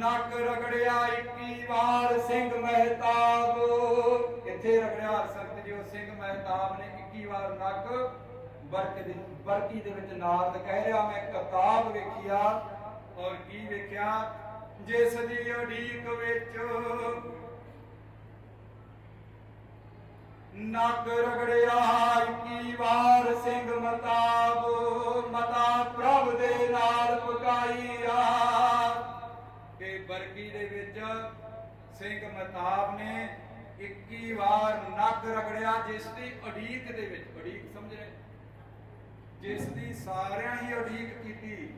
ਨੱਕ ਰਗੜਿਆ 21 ਵਾਰ ਸਿੰਘ ਮਹਿਤਾਬ। ਕਿੱਥੇ ਰਗੜਿਆ ਸੰਤ ਜੀ ਉਹ ਸਿੰਘ ਮਹਿਤਾਬ ਨੇ 21 ਵਾਰ ਨੱਕ ਬਰਕ ਦੀ ਬਰਕੀ ਦੇ ਵਿੱਚ ਨਾਰਦ ਕਹਿ ਰਿਹਾ, ਮੈਂ ਕਿਤਾਬ ਵੇਖਿਆ ਔਰ ਕੀ ਵੇਖਿਆ? ਜਿਸ ਦੀ ਉਡੀਕ ਵਿੱਚ ਨੱਕ ਰਗੜਿਆ 21 ਵਾਰ ਸਿੰਘ ਮਤਾਬ ਕਿ ਦੇ ਵਿੱਚ ਸਿੰਘ ਮਤਾਬ ਨੇ 21 ਵਾਰ ਨੱਕ ਰਗੜਿਆ, ਜਿਸ ਦੀ ਉਡੀਕ ਦੇ ਵਿੱਚ, ਉਡੀਕ ਸਮਝ ਰਹੇ? ਜਿਸ ਦੀ ਸਾਰਿਆਂ ਹੀ ਉਡੀਕ ਕੀਤੀ,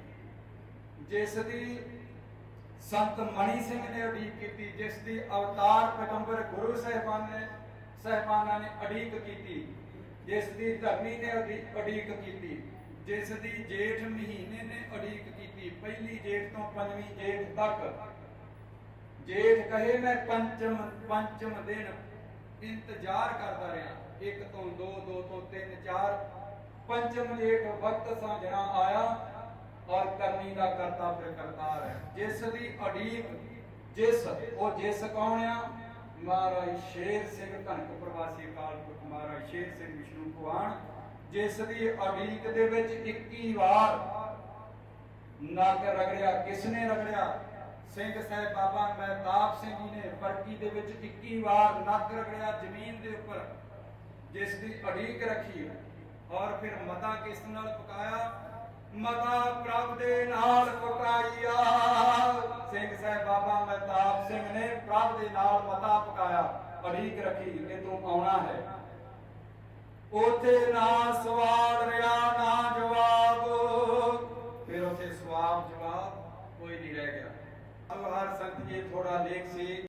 ਜਿਸ ਦੀ ਸੰਤ ਮਣੀ ਸਿੰਘ ਨੇ ਉਡੀਕ ਕੀਤੀ, ਜਿਸ ਦੀ ਅਵਤਾਰ ਪੈਗੰਬਰ ਗੁਰੂ ਸਾਹਿਬਾਨ ਨੇ, ਸਾਹਿਬਾਨਾਂ ਨੇ ਉਡੀਕ ਕੀਤੀ, ਜਿਸ ਦੀ ਧਰਮੀ ਨੇ ਉਡੀ- ਉਡੀਕ ਕੀਤੀ, ਜਿਸ ਦੀ ਜੇਠ ਮਹੀਨੇ ਨੇ ਅਡੀਕ ਕੀਤੀ, ਪਹਿਲੀ ਜੇਠ ਤੋਂ ਪੰਜਵੀਂ ਜੇਠ ਤੱਕ। ਜੇਠ ਕਹੇ ਮੈਂ ਪੰਚਮ ਪੰਚਮ ਦਿਨ ਇੰਤਜ਼ਾਰ ਕਰਦਾ ਰਿਹਾ। ਇੱਕ ਤੋਂ ਦੋ ਦੋ ਤੋਂ ਤਿੰਨ, ਚਾਰ। ਪੰਚਮ ਜੇਠ ਵਕਤ ਸਾਂਝਣਾ ਆਇਆ, ਔਰ ਕਰਨੀ ਦਾ ਕਰਤਾ ਫਿਰ ਕਰਤਾਰ ਹੈ। ਜਿਸ ਦੀ ਅਡੀਕ, ਜਿਸ, ਉਹ ਜਿਸ ਕੌਣ ਆ? ਮਹਾਰਾਜ ਸ਼ੇਰ ਸਿੰਘ ਕਨਕ ਪ੍ਰਵਾਸੀ ਅਕਾਲ ਪੁਰਖ ਮਹਾਰਾਜ ਸ਼ੇਰ ਸਿੰਘ ਵਿਸ਼ਨੂੰ ਭਗਵਾਨ, ਜਿਸ ਦੀ ਅਡੀਕ ਦੇ ਵਿੱਚ 21 ਵਾਰ ਨੱਕ ਰਗੜਿਆ। ਕਿਸ ਰਗੜਿਆ? ਸਿੰਘ ਸਾਹਿਬ ਬਾਬਾ ਮਹਿਤਾਬ ਸਿੰਘ ਜੀ ਨੇ ਵਰਕੀ ਦੇ ਵਿੱਚ 21 ਵਾਰ ਨੱਕ ਰਗੜਿਆ ਜ਼ਮੀਨ ਦੇ ਉੱਪਰ, ਜਿਸ ਦੀ ਅਡੀਕ ਰੱਖੀ ਔਰ ਫਿਰ ਮਤਾ ਕਿਸ ਨਾਲ ਪਕਾਇਆ ਮਤਾ ਪ੍ਰਭ ਦੇ ਨਾਲ ਪਕਾਈਆ ਸਿੰਘ ਸਾਹਿਬ ਬਾਬਾ ਮਹਿਤਾਬ ਸਿੰਘ ਨੇ ਪ੍ਰਭ ਦੇ ਨਾਲ ਮਤਾ ਪਕਾਇਆ ਅਡੀਕ ਰੱਖੀ ਕਿ ਤੂੰ ਆਉਣਾ ਹੈ। ਉਥੇ ਨਾ ਸਵਾਲ ਰਿਹਾ, ਨਾ ਜਵਾਬ। ਫਿਰ ਉਥੇ ਸਵਾਲ ਜਵਾਬ ਕੋਈ ਨਹੀਂ ਰਹਿ ਗਿਆ। ਹਰ ਸੰਤ ਜੀ ਥੋੜਾ ਲੇਖ ਸੀ।